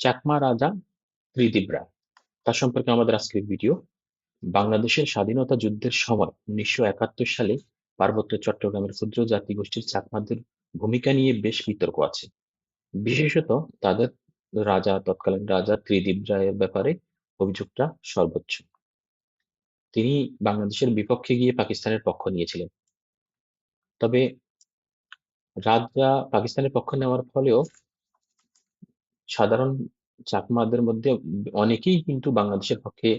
চাকমা রাজা ত্রিদিব রায় তার সম্পর্কে আমাদের আজকের ভিডিও বাংলাদেশের স্বাধীনতা যুদ্ধের সময় উনিশশো একাত্তর সালে পার্বত্য চট্টগ্রামের ক্ষুদ্র জাতিগোষ্ঠীর চাকমাদের ভূমিকা নিয়ে বেশ বিতর্ক আছে। বিশেষত তাদের রাজা, তৎকালীন রাজা ত্রিদিব রায়ের ব্যাপারে অভিযোগটা সর্বোচ্চ। তিনি বাংলাদেশের বিপক্ষে গিয়ে পাকিস্তানের পক্ষ নিয়েছিলেন। তবে রাজা পাকিস্তানের পক্ষ নেওয়ার ফলেও সাধারণ চাকমাদের মধ্যে অনেকেই কিন্তু বাংলাদেশের পক্ষে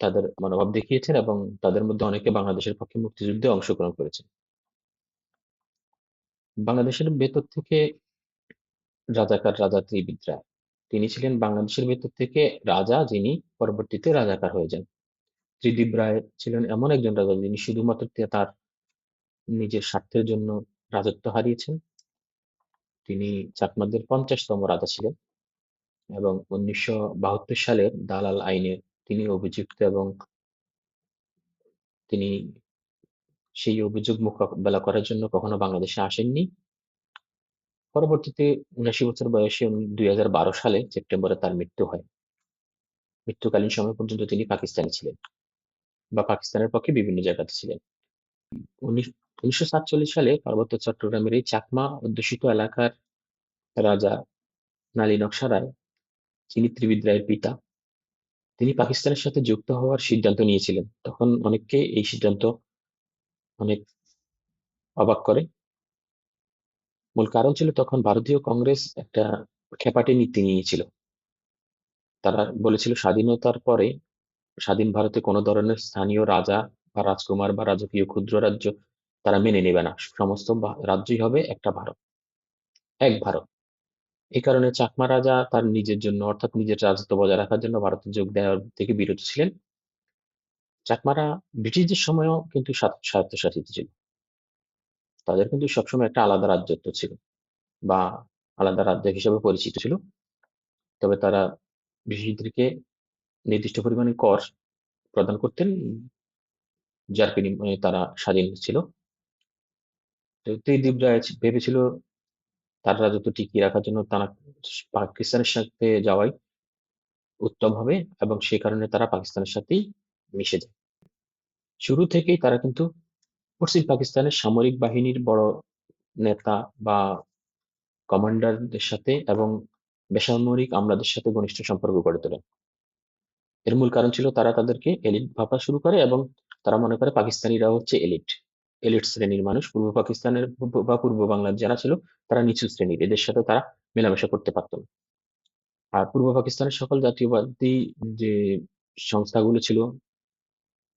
তাদের মনোভাব দেখিয়েছেন এবং তাদের মধ্যে অনেকে বাংলাদেশের পক্ষে মুক্তিযুদ্ধে অংশগ্রহণ করেছেন। বাংলাদেশের ভেতর থেকে রাজাকার রাজা ত্রিবিদ রায় তিনি ছিলেন বাংলাদেশের ভেতর থেকে রাজা যিনি পরবর্তীতে রাজাকার হয়ে যান। ত্রিদীপ রায় ছিলেন এমন একজন রাজা যিনি শুধুমাত্র তার নিজের স্বার্থের জন্য রাজত্ব হারিয়েছেন। তিনি চাকমাদের পঞ্চাশতম রাজা ছিলেন এবং উনিশশো বাহাত্তর সালের দালাল আইনে তিনি অভিযুক্ত এবং তিনি সেই অভিযোগ মোকাবেলা করার জন্য কখনো বাংলাদেশে আসেননি। পরবর্তীতে উনাশি বছর বয়সে দুই হাজার বারো সালে সেপ্টেম্বরে তার মৃত্যু হয়। মৃত্যুকালীন সময় পর্যন্ত তিনি পাকিস্তানে ছিলেন বা পাকিস্তানের পক্ষে বিভিন্ন জায়গাতে ছিলেন। উনিশশো সাতচল্লিশ সালে পার্বত্য চট্টগ্রামের এই চাকমা অধ্যুষিত এলাকার রাজা নালী নকশা রায়, যিনি ত্রিবিদ রায়ের পিতা, তিনি পাকিস্তানের সাথে যুক্ত হওয়ার সিদ্ধান্ত নিয়েছিলেন। তখন অনেককে এই সিদ্ধান্ত অনেক অবাক করে। মূল কারণ ছিল তখন ভারতীয় কংগ্রেস একটা খেপাটে নীতি নিয়েছিল। তারা বলেছিল স্বাধীনতার পরে স্বাধীন ভারতে কোনো ধরনের স্থানীয় রাজা বা রাজকুমার বা রাজকীয় ক্ষুদ্র রাজ্য তারা মেনে নেবে না। সমস্ত রাজ্যই হবে একটা ভারত। এক ভারত। এই কারণে চাকমা রাজা তার নিজের জন্য, অর্থাৎ নিজের রাজত্ব বজায় রাখার জন্য ভারতে যোগ দেওয়ার থেকে বিরত ছিলেন। চাকমারা ব্রিটিশদের সময়ও কিন্তু স্বায়ত্তশাসিত ছিল। তাদের কিন্তু সবসময় একটা আলাদা রাজ্যত্ব ছিল বা আলাদা রাজ্য হিসেবে পরিচিত ছিল। তবে তারা ব্রিটিশদেরকে নির্দিষ্ট পরিমাণে কর প্রদান করতেন, যার বিনিময়ে তারা স্বাধীন ছিল। ত্রিদীপ রায় ভেবেছিল তার রাজত্ব টিকিয়ে রাখার জন্য তারা পাকিস্তানের সাথে যাওয়াই উত্তম হবে এবং সে কারণে তারা পাকিস্তানের সাথেই মিশে যায়। শুরু থেকেই তারা কিন্তু পশ্চিম পাকিস্তানের সামরিক বাহিনীর বড় নেতা বা কমান্ডারদের সাথে এবং বেসামরিক আমলাদের সাথে ঘনিষ্ঠ সম্পর্ক গড়ে তোলেন এর মূল কারণ ছিল তারা তাদেরকে এলিট ভাবা শুরু করে এবং তারা মনে করে পাকিস্তানিরা হচ্ছে এলিট। এলিট শ্রেণির মানুষ, পূর্ব পাকিস্তানের বা পূর্ব বাংলার যারা ছিল, তারা নিচু শ্রেণির। এদের সাথে তারা মেলামেশা করতে পারত না। আর পূর্ব পাকিস্তানের সকল জাতীয়বাদী যে সংস্থাগুলো ছিল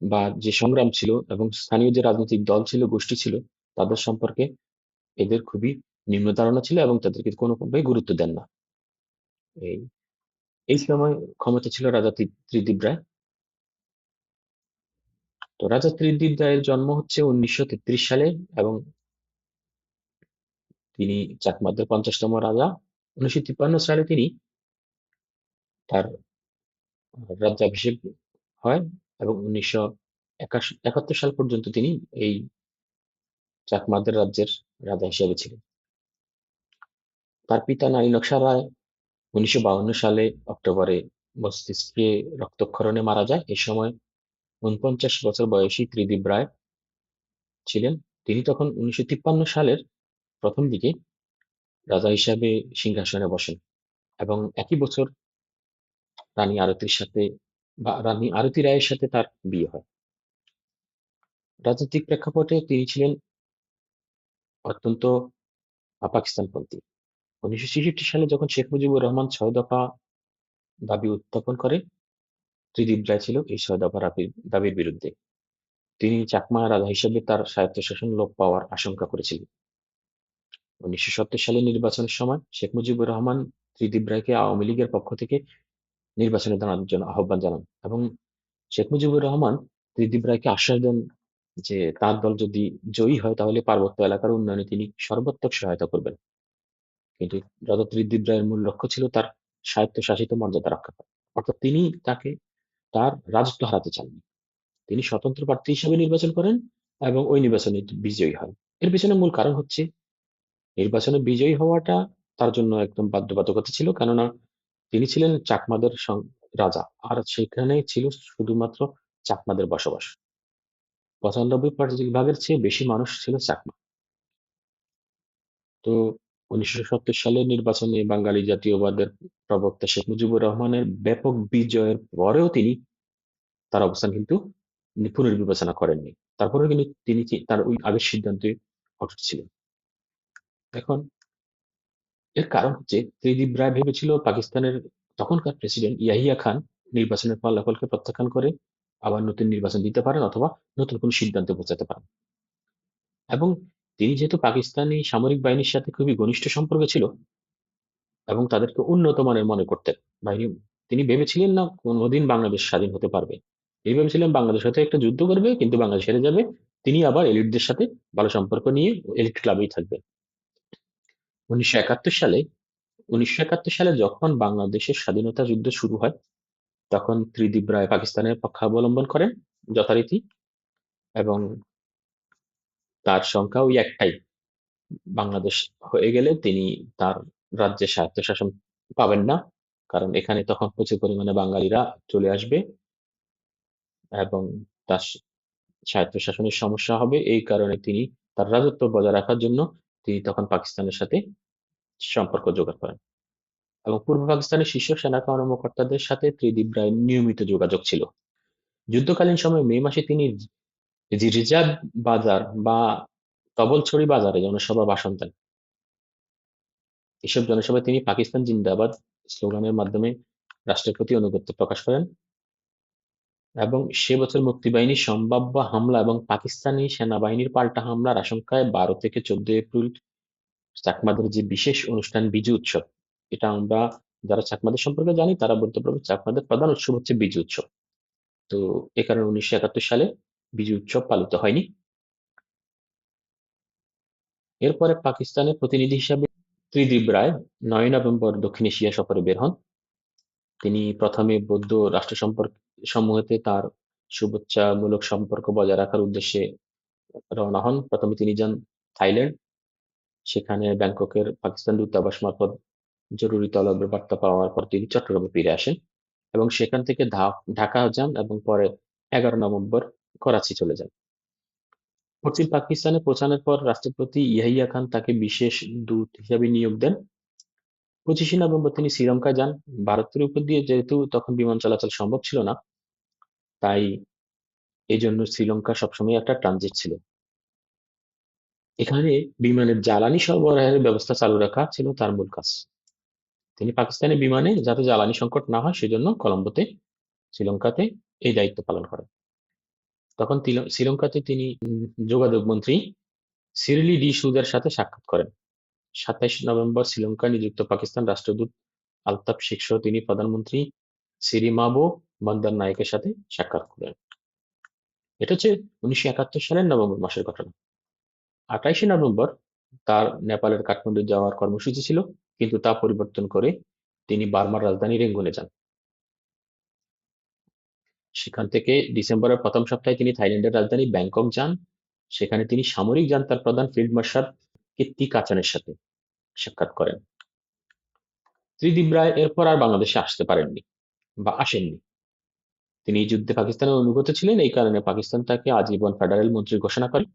বা যে সংগ্রাম ছিল এবং স্থানীয় যে রাজনৈতিক দল ছিল, গোষ্ঠী ছিল, তাদের সম্পর্কে এদের খুবই নিম্ন ধারণা ছিল এবং তাদেরকে কোনোভাবে গুরুত্ব দেন না। এই এই সময় ক্ষমতা ছিল রাজা ত্রিদিব রায়। তো রাজা ত্রিদিব রায়ের জন্ম হচ্ছে উনিশশো তেত্রিশ সালে এবং তিনি চাকমাদের পঞ্চাশতম রাজা। উনিশশো তিপ্পান্ন সালে তিনি তার রাজ্যাভিষেক হয় এবং উনিশশো একাত্তর সাল পর্যন্ত তিনি এই চাকমাদের রাজ্যের রাজা হিসেবে ছিলেন। তার পিতা নারী নকশা রায় উনিশশো সালে অক্টোবরে মস্তিষ্কে রক্তক্ষরণে মারা যায়। এ সময় উনপঞ্চাশ বছর বয়সী ত্রিদীপ রায় ছিলেন। তিনি তখন উনিশশো সালের প্রথম দিকে রাজা হিসাবে সিংহাসনে বসেন এবং একই বছর রানী আরতির সাথে বা রানী আরতি রায়ের সাথে তার বিয়ে হয়। রাজনৈতিক প্রেক্ষাপটে তিনি ছিলেন অত্যন্ত পাকিস্তানপন্থী উনিশশো ছেষট্টি সালে যখন শেখ মুজিবুর রহমান ছয় দফা দাবি উত্থাপন করে ত্রিদীপ রায় ছিল এই ছয় দফা দাবির বিরুদ্ধে। তিনি চাকমা রাজা হিসেবে তার স্বায়ত্তশাসন লোপ পাওয়ার আশঙ্কা করেছিলেন। উনিশশো সত্তর সালে নির্বাচনের সময় শেখ মুজিবুর রহমান ত্রিদীপ রায়কে আওয়ামী লীগের পক্ষ থেকে নির্বাচনে দাঁড়ানোর জন্য আহ্বান জানান এবং শেখ মুজিবুর রহমান ত্রিদীপ রায়কে আশ্বাস দেন যে তার দল যদি জয়ী হয় তাহলে পার্বত্য এলাকার উন্নয়নে তিনি সর্বাত্মক সহায়তা করবেন। কিন্তু রাজা ত্রিদীপ রায়ের মূল লক্ষ্য ছিল তার স্বায়ত্তশাসিত মর্যাদা রক্ষা করা। অর্থাৎ তিনি তাকে তার রাজত্ব হারাতে চাননি তিনি স্বতন্ত্র প্রার্থী হিসেবে নির্বাচন করেন এবং ওই নির্বাচনে বিজয়ী হন। এর পিছনে মূল কারণ হচ্ছে, নির্বাচনে বিজয়ী হওয়াটা তার জন্য একদম বাধ্যবাধকতা ছিল। কেননা, তিনি ছিলেন চাকমাদের রাজা, আর সেখানে ছিল শুধুমাত্র চাকমাদের বসবাস। পঁচানব্বই ভাগের চেয়ে বেশি মানুষ ছিল চাকমা। তো উনিশশো সত্তর সালের নির্বাচনে বাঙালি জাতীয়বাদের প্রবক্তা শেখ মুজিবুর রহমানের ব্যাপক বিজয়ের পরেও তিনি তার অবস্থান কিন্তু পুনর্বিবেচনা করেননি। তারপরেও কিন্তু তিনি তার ওই আগের সিদ্ধান্তে অটুট ছিলেন। এখন এর কারণ হচ্ছে ত্রিদীপ রায় ভেবেছিল পাকিস্তানের তখনকার প্রেসিডেন্ট ইয়াহিয়া খান নির্বাচনের ফলাফলকে প্রত্যাখ্যান করে আবার নতুন নির্বাচন দিতে পারেন অথবা নতুন কোনো সিদ্ধান্তে পৌঁছাতে পারেন। এবং তিনি যেহেতু পাকিস্তানি সামরিক বাহিনীর সাথে খুবই ঘনিষ্ঠ সম্পর্ক ছিল এবং তাদেরকে উন্নত মানের মনে করতেন। বাহিনী, তিনি ভেবেছিলেন না কোনোদিন বাংলাদেশ স্বাধীন হতে পারবে। এই ভেবেছিলেন বাংলাদেশ হয়তো একটা যুদ্ধ করবে, কিন্তু বাংলাদেশ হেরে যাবে। তিনি আবার এলিটদের সাথে ভালো সম্পর্ক নিয়ে এলিট ক্লাবেই থাকবেন। উনিশশো একাত্তর সালে, উনিশশো একাত্তর সালে যখন বাংলাদেশের স্বাধীনতা যুদ্ধ শুরু হয়, তখন ত্রিদিব রায় পাকিস্তানের পক্ষাবলম্বন করেন যথারীতি এবং তার সংখ্যা ওই একটাই। বাংলাদেশ হয়ে গেলে তিনি তার রাজ্যে স্বায়ত্তশাসন পাবেন না। কারণ এখানে তখন প্রচুর পরিমাণে বাঙালিরা চলে আসবে এবং তার স্বায়ত্তশাসনের সমস্যা হবে। এই কারণে তিনি তার রাজত্ব বজায় রাখার জন্য তিনি তখন পাকিস্তানের সাথে সম্পর্ক জোগাড় করেন। এবং পূর্ব পাকিস্তানের শীর্ষ সেনা কর্মকর্তাদের সাথে ত্রিদিব রায়ের নিয়মিত যোগাযোগ ছিল। যুদ্ধকালীন সময়ে মে মাসে তিনি রিজার্ভ বাজার বা তবলছড়ি বাজারে জনসভা ভাষণ দেন এসব জনসভায় তিনি পাকিস্তান জিন্দাবাদ স্লোগানের মাধ্যমে রাষ্ট্রের প্রতি আনুগত্য প্রকাশ করেন এবং সে বছর মুক্তিবাহিনীর সম্ভাব্য হামলা এবং পাকিস্তানি সেনাবাহিনীর পাল্টা হামলার আশঙ্কায় বারো থেকে চোদ্দ এপ্রিল চাকমাদের যে বিশেষ অনুষ্ঠান বিজু উৎসব, এটা আমরা যারা চাকমাদের সম্পর্কে জানি তারা বলতে পারবে চাকমাদের প্রধান উৎসব হচ্ছে বিজু উৎসব। তো এ কারণে উনিশশো একাত্তর সালে বিজু উৎসব পালিত হয়নি। এরপরে পাকিস্তানের প্রতিনিধি হিসাবে ত্রিদিব রায় নয় নভেম্বর দক্ষিণ এশিয়া সফরে বের হন। তিনি প্রথমে বৌদ্ধ রাষ্ট্র সম্পর্ক সমূহেতে তার শুভেচ্ছামূলক সম্পর্ক বজায় রাখার উদ্দেশ্যে রওনা হন। প্রথমে তিনি যান থাইল্যান্ড। সেখানে ব্যাংককের পাকিস্তান দূতাবাস মারফত জরুরি তলবের বার্তা পাওয়ার পর তিনি চট্টগ্রামে ফিরে আসেন এবং সেখান থেকে ঢাকা যান এবং পরে এগারো নভেম্বর করাচি চলে যান। পশ্চিম পাকিস্তানে পৌঁছানোর পর রাষ্ট্রপতি ইয়াহিয়া খান তাকে বিশেষ দূত হিসাবে নিয়োগ দেন। পঁচিশে নভেম্বর তিনি শ্রীলঙ্কায় যান। ভারতের উপর দিয়ে যেহেতু তখন বিমান চলাচল সম্ভব ছিল না, তাই এই জন্য শ্রীলঙ্কা সবসময় একটা ট্রানজিট ছিল। এখানে বিমানের জ্বালানি সরবরাহের ব্যবস্থা চালু রাখা ছিল তার মূল কাজ। তিনি পাকিস্তানি বিমানে যাতে জ্বালানি সংকট না হয়, সেজন্য কলম্বোতে, শ্রীলঙ্কাতে এই দায়িত্ব পালন করেন। তখন শ্রীলঙ্কাতে তিনি যোগাযোগ মন্ত্রী সিরিলি ডি সুদের সাথে সাক্ষাৎ করেন। সাতাইশ নভেম্বর শ্রীলঙ্কায় নিযুক্ত পাকিস্তান রাষ্ট্রদূত আলতাফ শেখ সহ তিনি প্রধানমন্ত্রী সিরিমাবো বন্দর নায়কের সাথে সাক্ষাৎ করেন। এটা হচ্ছে উনিশশো একাত্তর সালের নভেম্বর মাসের ঘটনা। আঠাইশে নভেম্বর তার নেপালের কাঠমান্ডু যাওয়ার কর্মসূচি ছিল, কিন্তু তা পরিবর্তন করে তিনি বার্মার রাজধানী রেঙ্গুনে যান। সেখান থেকে ডিসেম্বরের প্রথম সপ্তাহে তিনি থাইল্যান্ডের রাজধানী ব্যাংকক যান। সেখানে তিনি সামরিক যান, তার প্রধান ফিল্ড মার্শাল কীর্তি কাচানের সাথে সাক্ষাৎ করেন। ত্রিদীপ রায় এরপর আর বাংলাদেশে আসতে পারেননি বা আসেননি। তিনি যুদ্ধে পাকিস্তানের অনুগত ছিলেন, এই কারণে পাকিস্তান তাকে আজীবন ফেডারেল মন্ত্রী ঘোষণা করে।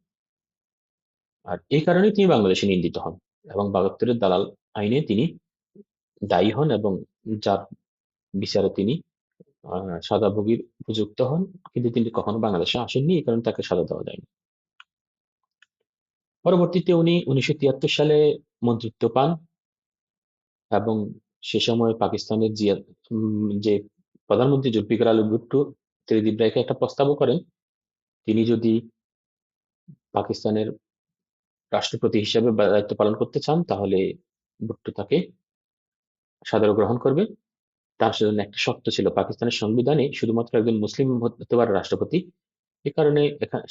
আর এই কারণেই তিনি বাংলাদেশে নিন্দিত হন এবং বাগাত্তরের দালাল আইনে তিনি দায়ী হন এবং যার বিচারে তিনি সাদাভোগীর উপযুক্ত হন। কিন্তু তিনি কখনো বাংলাদেশে আসেননি, এই কারণে তাকে সাজা দেওয়া যায়নি। পরবর্তীতে উনি উনিশশো তিয়াত্তর সালে মন্ত্রিত্ব পান এবং সে সময় পাকিস্তানের যে প্রধানমন্ত্রী জুলফিকার আলী ভুট্টো ত্রিদীপ রায়কে একটা প্রস্তাবও করেন। তিনি যদি পাকিস্তানের রাষ্ট্রপতি হিসেবে দায়িত্ব পালন করতে চান, তাহলে ভুট্টো তাকে সাদর গ্রহণ করবে। তার জন্য একটা শর্ত ছিল। পাকিস্তানের সংবিধানে শুধুমাত্র একজন মুসলিম হতে পারে রাষ্ট্রপতি। এ কারণে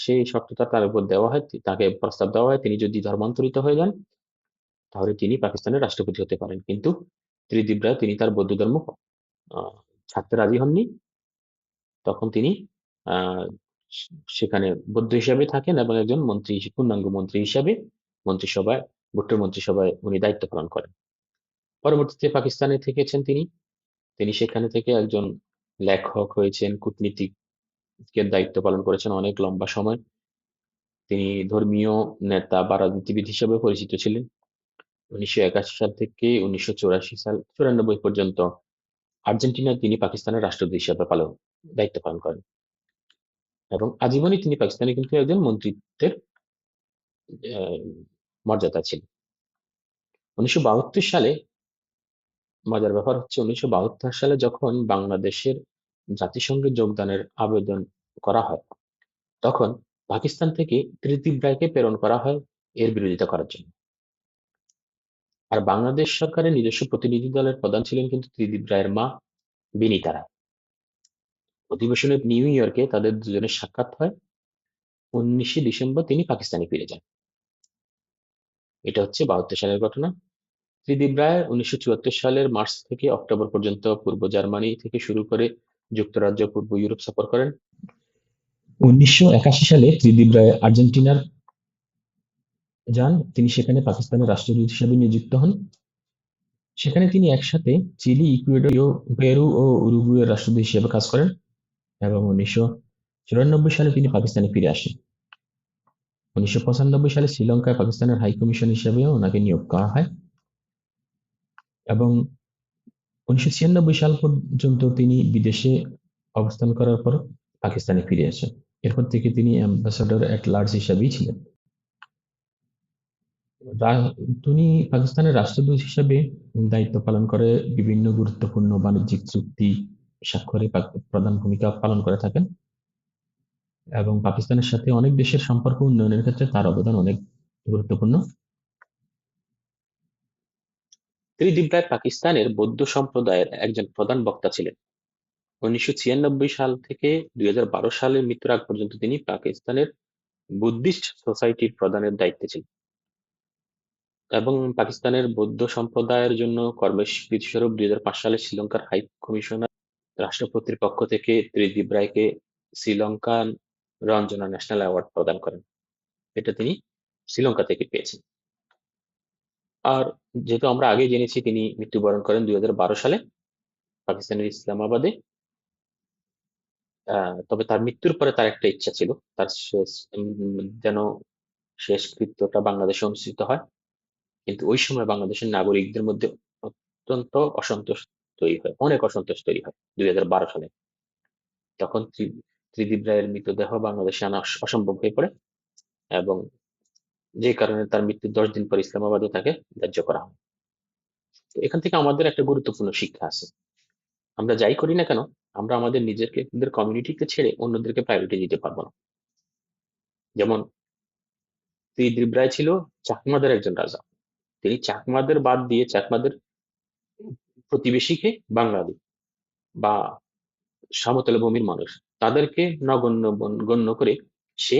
সেই শর্তটা তার উপর দেওয়া হয়, তাকে প্রস্তাব দেওয়া হয়, তিনি যদি ধর্মান্তরিত হয়ে যান, তাহলে তিনি পাকিস্তানের রাষ্ট্রপতি হতে পারেন। কিন্তু ত্রিদীপ রায় তিনি তার বৌদ্ধ ধর্ম ছাড়তে রাজি হননি। তখন তিনি সেখানে বৌদ্ধ হিসাবে থাকেন এবং একজন মন্ত্রী, পূর্ণাঙ্গ মন্ত্রী হিসাবে মন্ত্রিসভায়, ভুট্টোর মন্ত্রিসভায় উনি দায়িত্ব পালন করেন। পরবর্তীতে পাকিস্তানে থেকেছেন তিনি। তিনি সেখানে থেকে একজন লেখক হয়েছেন, কূটনীতিকের দায়িত্ব পালন করেছেন অনেক লম্বা সময়। তিনি ধর্মীয় নেতা বা রাজনীতিবিদ হিসেবে পরিচিত ছিলেন। উনিশশো একাশি সাল থেকে উনিশশো চুরাশি সাল চুরানব্বই পর্যন্ত আর্জেন্টিনায় তিনি পাকিস্তানের রাষ্ট্রদূত হিসেবে পালন দায়িত্ব পালন করেন এবং আজীবনই তিনি পাকিস্তানে কিন্তু একজন মন্ত্রিত্বের মর্যাদা ছিল উনিশশো সালে মজার ব্যাপার হচ্ছে উনিশশো বাহাত্তর সালে যখন বাংলাদেশের জাতিসংঘে যোগদানের আবেদন করা হয়, তখন পাকিস্তান থেকে ত্রিদীপ রায়কে প্রেরণ করা হয় এর বিরোধিতা করার জন্য। আর বাংলাদেশ সরকারের নিজস্ব প্রতিনিধি দলের প্রধান ছিলেন কিন্তু ত্রিদীপ রায়ের মা বিনীতা রায় অধিবেশনে নিউ ইয়র্কে তাদের দুজনের সাক্ষাৎ হয়। উনিশে ডিসেম্বর তিনি পাকিস্তানে ফিরে যান। এটা হচ্ছে বাহাত্তর সালের ঘটনা। ত্রিদীপ রায় উনিশশো চুয়াত্তর সালের মার্চ থেকে অক্টোবর পর্যন্ত পূর্ব জার্মানি থেকে শুরু করে যুক্তরাজ্য, পূর্ব ইউরোপ সফর করেন। উনিশশো একাশি সালে ত্রিদীপ রায় আর্জেন্টিনার যান। তিনি সেখানে পাকিস্তানের রাষ্ট্রদূত হিসেবে নিযুক্ত হন। সেখানে তিনি একসাথে চিলি ইকুয়েডর পেরু ও উরুগুয়ের রাষ্ট্রদূত হিসেবে কাজ করেন এবং উনিশশো চুরানব্বই সালে তিনি পাকিস্তানে ফিরে আসেন। উনিশশো পঁচানব্বই সালে শ্রীলঙ্কায় পাকিস্তানের হাই কমিশন হিসেবেও ওনাকে নিয়োগ করা হয়। এবং উনিশশো ছিয়ানব্বই সাল পর্যন্ত তিনি বিদেশে অবস্থান করার পর পাকিস্তানে ফিরে আসেন। এরপর থেকে তিনি অ্যাম্বাসাডর অ্যাট লার্জ হিসাবেই ছিলেন। তিনি পাকিস্তানের রাষ্ট্রদূত হিসাবে দায়িত্ব পালন করে বিভিন্ন গুরুত্বপূর্ণ বাণিজ্যিক চুক্তি স্বাক্ষরে প্রধান ভূমিকা পালন করে থাকেন এবং পাকিস্তানের সাথে অনেক দেশের সম্পর্ক উন্নয়নের ক্ষেত্রে তার অবদান অনেক গুরুত্বপূর্ণ। ত্রিদীপ রায় পাকিস্তানের বৌদ্ধ সম্প্রদায়ের একজন প্রধান বক্তা ছিলেন। উনিশশো ছিয়ানব্বই সাল থেকে দুই সালের মৃত্যুর আগ পর্যন্ত তিনি পাকিস্তানের বুদ্ধিস্ট সোসাইটির প্রধানের দায়িত্বে ছিলেন। এবং পাকিস্তানের বৌদ্ধ সম্প্রদায়ের জন্য কর্মের স্বীকৃতিস্বরূপ দুই সালে শ্রীলঙ্কার হাই কমিশনার রাষ্ট্রপতির পক্ষ থেকে ত্রিদীপ রায়কে শ্রীলঙ্কান রঞ্জনা ন্যাশনাল অ্যাওয়ার্ড প্রদান করেন। এটা তিনি শ্রীলঙ্কা থেকে পেয়েছেন। আর যেহেতু আমরা আগে জেনেছি তিনি মৃত্যুবরণ করেন দুই সালে পাকিস্তানের ইসলামাবাদে। তবে তার মৃত্যুর পরে তার একটা ইচ্ছা ছিল, তার শেষ যেন শেষকৃত্যটা বাংলাদেশে অনুষ্ঠিত হয়। কিন্তু ওই সময় বাংলাদেশের নাগরিকদের মধ্যে অত্যন্ত অসন্তোষ তৈরি হয়, অনেক অসন্তোষ তৈরি হয় দুই হাজার বারো সালে। তখন ত্রিদীপ রায়ের মৃতদেহ বাংলাদেশে আনা অসম্ভব হয়ে পড়ে এবং যে কারণে তার মৃত্যুর দশ দিন পর ইসলামাবাদে তাকে ধার্য করা হয়। এখান থেকে আমাদের একটা গুরুত্বপূর্ণ শিক্ষা আছে। আমরা যাই করি না কেন, আমরা আমাদের নিজেকে কমিউনিটিকে ছেড়ে অন্যদেরকে প্রায়োরিটি দিতে পারব না। যেমন ত্রিদীপ রায় ছিল চাকমাদের একজন রাজা। তিনি চাকমাদের বাদ দিয়ে চাকমাদের প্রতিবেশীকে বাঙালি বা সমতল ভূমির মানুষ। তাদেরকে নগণ্য গণ্য করে সে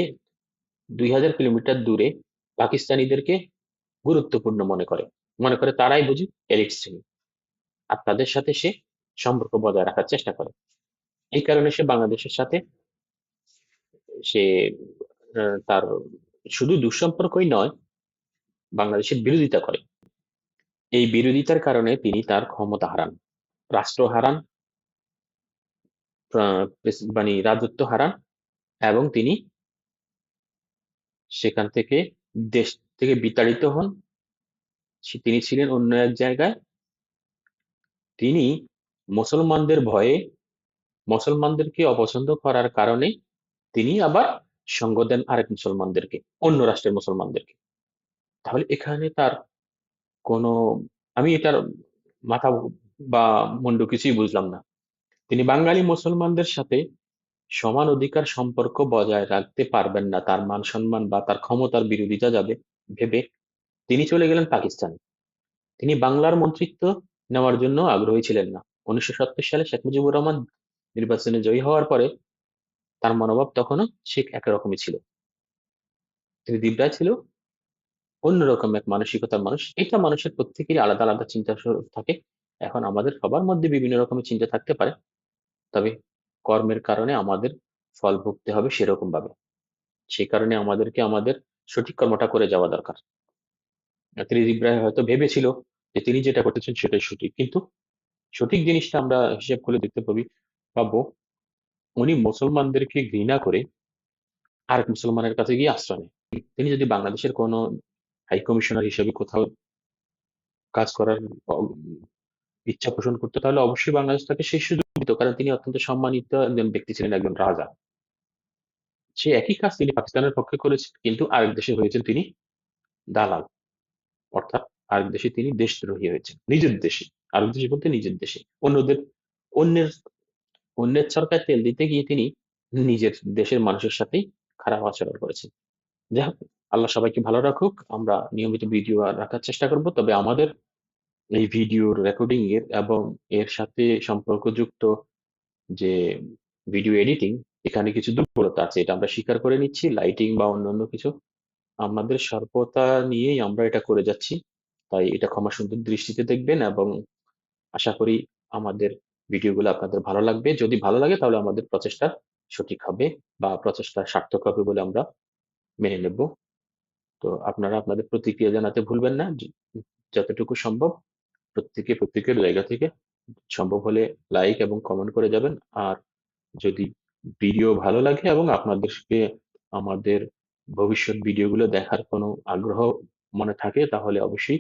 দুই হাজার কিলোমিটার দূরে পাকিস্তানিদেরকে গুরুত্বপূর্ণ মনে করে। মনে করে তারাই বুঝি এলিট শ্রেণি। আর তাদের সাথে সে সম্পর্ক বজায় রাখার চেষ্টা করে। এই কারণে সে বাংলাদেশের সাথে সে তার শুধু দুঃসম্পর্কই নয়, বাংলাদেশের বিরোধিতা করে। এই বিরোধিতার কারণে তিনি তার ক্ষমতা হারান, রাষ্ট্র হারান মানে রাজত্ব হারান এবং তিনি সেখান থেকে দেশ থেকে বিতাড়িত হন। তিনি ছিলেন অন্য এক জায়গায়। তিনি মুসলমানদের ভয়ে মুসলমানদেরকে অপছন্দ করার কারণে তিনি আবার সঙ্গ দেন আরেক মুসলমানদেরকে, অন্য রাষ্ট্রের মুসলমানদেরকে। তাহলে এখানে তার কোনো, আমি এটার মাথা বা মুন্ডু কিছুই বুঝলাম না। তিনি বাঙালি মুসলমানদের সাথে সমান অধিকার সম্পর্ক বজায় রাখতে পারবেন না, তার মান সম্মান বা তার ক্ষমতার বিরোধিতা যাবে, ভেবে তিনি চলে গেলেন পাকিস্তান। তিনি বাংলার মন্ত্রিত্ব নেওয়ার জন্য আগ্রহী ছিলেন না। উনিশশো সালে শেখ মুজিবুর রহমান নির্বাচনে জয়ী হওয়ার পরে তার মনোভাব তখনও ঠিক একরকমই ছিল। তিনি দিব্যায় ছিল অন্যরকম এক মানসিকতার মানুষ। এটা মানুষের প্রত্যেকেরই আলাদা আলাদা চিন্তা থাকে। এখন আমাদের সবার মধ্যে বিভিন্ন রকমের চিন্তা থাকতে পারে। তবে কর্মের কারণে আমাদের ফল ভুগতে হবে সেরকম ভাবে সেই কারণে আমাদেরকে আমাদের সঠিক কর্মটা করে যাওয়া দরকার। ত্রিদিব রায় হয়তো ভেবেছিল যে তিনি যেটা করতেছেন সেটাই সঠিক। কিন্তু সঠিক জিনিসটা আমরা হিসেব করে দেখতে পাবি, পাবো, উনি মুসলমানদেরকে ঘৃণা করে আরেক মুসলমানের কাছে গিয়ে আশ্রয় নেয়। তিনি যদি বাংলাদেশের কোনো হাই কমিশনার হিসেবে কোথাও কাজ করার ইচ্ছা পোষণ করতো, তাহলে অবশ্যই বাংলাদেশ তাকে সেই সুযোগ দিত। কারণ তিনি অত্যন্ত সম্মানিত একজন ব্যক্তি ছিলেন একজন রাজা। সে একই কাজ তিনি পাকিস্তানের পক্ষে করেছেন, কিন্তু আরেক দেশে হয়েছেন তিনি দালাল। অর্থাৎ আরেক দেশে তিনি দেশদ্রোহী হয়েছেন, নিজের দেশে। আরেক দেশে বলতে নিজের দেশে। অন্যদের, অন্যের অন্যের সরকার তেল দিতে গিয়ে তিনি নিজের দেশের মানুষের সাথেই খারাপ আচরণ করেছেন। যাই হোক, আল্লাহ সবাইকে ভালো রাখুক। আমরা নিয়মিত ভিডিও রাখার চেষ্টা করব, তবে আমাদের এই ভিডিওর রেকর্ডিং এর এবং এর সাথে সম্পর্কযুক্ত যে ভিডিও এডিটিং এখানে কিছু দুর্বলতা আছে। এটা আমরা স্বীকার করে নিচ্ছি লাইটিং বা অন্যান্য কিছু। আমাদের স্বল্পতা নিয়েই আমরা এটা করে যাচ্ছি। তাই এটা ক্ষমা সুন্দর দৃষ্টিতে দেখবেন এবং আশা করি আমাদের ভিডিওগুলো আপনাদের ভালো লাগবে। যদি ভালো লাগে তাহলে আমাদের প্রচেষ্টা সঠিক হবে বা প্রচেষ্টা সার্থক হবে বলে আমরা মেনে নেব। তো আপনারা আপনাদের প্রতিক্রিয়া জানাতে ভুলবেন না। যতটুকু সম্ভব প্রত্যেকে, প্রত্যেকের জায়গা থেকে সম্ভব হলে লাইক এবং কমেন্ট করে যাবেন। আর যদি ভিডিও ভালো লাগে এবং আপনাদেরকে আমাদের ভবিষ্যৎ ভিডিওগুলো দেখার কোনো আগ্রহ মনে থাকে, তাহলে অবশ্যই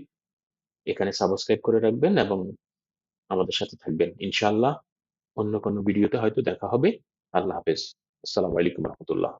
এখানে সাবস্ক্রাইব করে রাখবেন এবং আমাদের সাথে থাকবেন। ইনশাআল্লাহ অন্য কোনো ভিডিওতে হয়তো দেখা হবে। আল্লাহ হাফেজ। আসসালামু আলাইকুম রহমতুল্লাহ।